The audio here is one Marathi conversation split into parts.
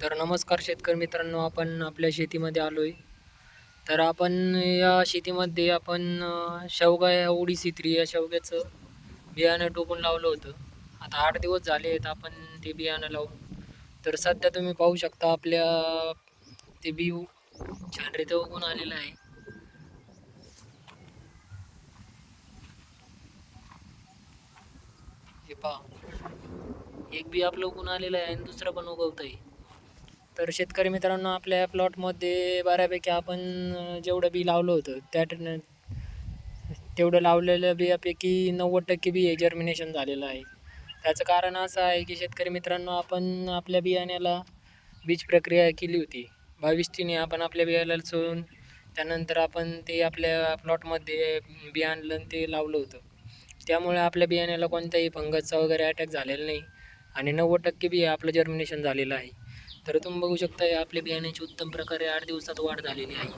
तर नमस्कार शेतकरी मित्रांनो आपण आपल्या शेतीमध्ये आलो आहे तर आपण या शेतीमध्ये आपण शेवगा या ओडीसी थ्री या शेवग्याचं बियाणं टोकून लावलं होतं. आता आठ दिवस झाले आहेत आपण ते बियाणं लावून. तर सध्या तुम्ही पाहू शकता आपल्या ते बी छान रीते उगून आलेलं आहे. हे पहा. एक बी आपलं उगून आलेलं आहे आणि दुसरं पण उगवतं आहे तर शेतकरी मित्रांनो आपल्या प्लॉटमध्ये बऱ्यापैकी आपण जेवढं बी लावलं होतं त्या तेवढं लावलेल्या बियापैकी नव्वद टक्के बी हे जर्मिनेशन झालेलं आहे. त्याचं कारण असं आहे की शेतकरी मित्रांनो आपण आपल्या बियाण्याला बीज प्रक्रिया केली होती. बावीस आपण आपल्या बियाला सोडून त्यानंतर आपण ते आपल्या प्लॉटमध्ये बिया आणलं आणि ते लावलं होतं. त्यामुळे आपल्या बियाण्याला कोणताही फंगसचा वगैरे अटॅक झालेला नाही आणि नव्वद टक्के बी आपलं जर्मिनेशन झालेलं आहे. तर तुम्ही बघू शकता आपल्या बियाण्याची उत्तम प्रकारे आठ दिवसात वाढ झालेली आहे.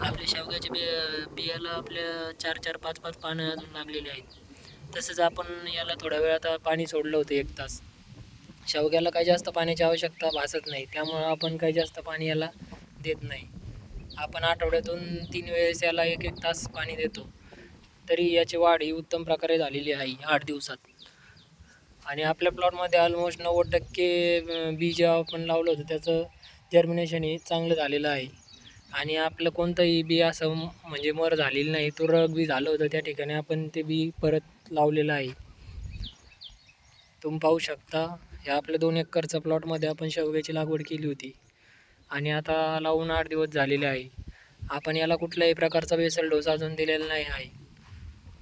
आपल्या शेवग्याच्या बिया बियाला आपल्या चार चार पाच पाच पानं अजून लागलेली आहेत. तसंच आपण याला थोड्या वेळात पाणी सोडलं होतं एक तास. शेवग्याला काही जास्त पाण्याची आवश्यकता भासत नाही त्यामुळं आपण काही जास्त पाणी याला देत नाही. आपण आठवड्यातून तीन वेळेस याला एक एक तास पाणी देतो. तरी याची वाढ ही उत्तम प्रकारे झालेली आहे आठ दिवसात. आणि आपल्या प्लॉटमध्ये ऑलमोस्ट नव्वद टक्के बी जे आपण लावलं होतं त्याचं जर्मिनेशन हे चांगलं झालेलं आहे. आणि आपलं कोणतंही बी असं म्हणजे मर झालेलं नाही तुरळक बी झालं होतं त्या ठिकाणी आपण ते बी परत लावलेलं आहे. तुम्ही पाहू शकता या आपल्या दोन एकरच्या प्लॉटमध्ये आपण शेवग्याची लागवड केली होती. आणि आता लावून आठ दिवस झालेले आहे. आपण याला कुठल्याही प्रकारचा बेसल डोस अजून दिलेला नाही आहे.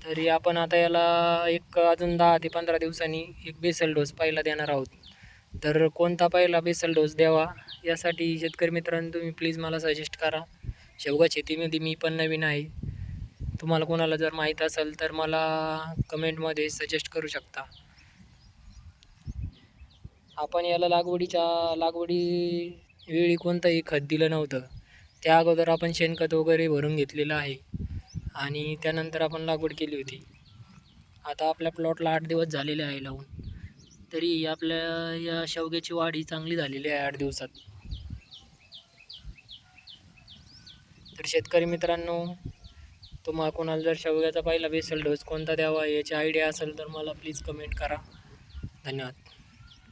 तरी आपण आता याला एक अजून दहा ते पंधरा दिवसांनी एक बेसल डोस पहिला देणार आहोत. तर कोणता पहिला बेसल डोस द्यावा यासाठी शेतकरी मित्रांनो तुम्ही प्लीज मला सजेस्ट करा. शेवगा शेतीमध्ये मी पण नवीन आहे. तुम्हाला कोणाला जर माहीत असेल तर मला कमेंटमध्ये सजेस्ट करू शकता. आपण याला लागवडीच्या लागवडी वेळी कोणतंही खत दिलं नव्हतं. त्या अगोदर आपण शेणखत वगैरे भरून घेतलेलं आहे. आणि त्यानंतर आपण लागवड केली होती. आता आपल्या प्लॉटला आठ दिवस झालेले आहे लावून. तरी आपल्या या शेवग्याची वाढ ही चांगली झालेली आहे आठ दिवसात. तर शेतकरी मित्रांनो तुम्हाला कोणाला जर शेवग्याचा पहिला बेसल डोस कोणता द्यावा याची आयडिया असेल तर मला प्लीज कमेंट करा. धन्यवाद.